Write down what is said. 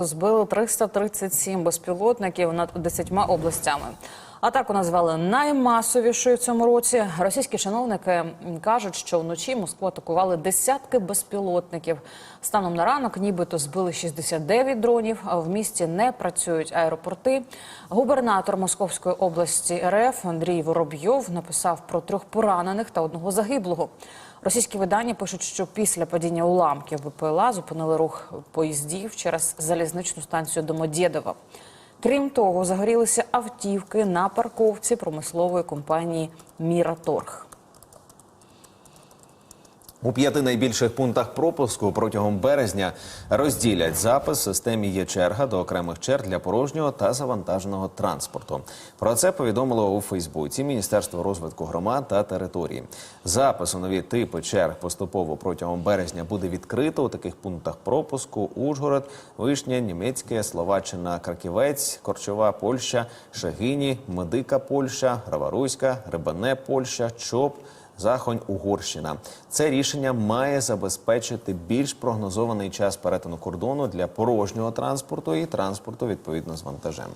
Збили 337 безпілотників над 10 областями. Атаку назвали наймасовішою в цьому році. Російські чиновники кажуть, що вночі Москву атакували десятки безпілотників. Станом на ранок, нібито збили 69 дронів. А в місті не працюють аеропорти. Губернатор Московської області РФ Андрій Воробйов написав про трьох поранених та одного загиблого. Російські видання пишуть, що після падіння уламків ВПЛА зупинили рух поїздів через залізничну станцію Домодєдова. Крім того, загорілися автівки на парковці промислової компанії Міраторг. У п'яти найбільших пунктах пропуску протягом березня розділять запис в системі є черга до окремих черг для порожнього та завантаженого транспорту. Про це повідомило у Фейсбуці Міністерство розвитку громад та території. Запис у нові типи черг поступово протягом березня буде відкрито у таких пунктах пропуску: Ужгород, Вишня, Німецьке, Словаччина, Краківець, Корчова, Польща, Шагині, Медика, Польща, Раваруська, Рибане, Польща, Чоп. Захонь Угорщина. Це рішення має забезпечити більш прогнозований час перетину кордону для порожнього транспорту і транспорту відповідно з вантажем.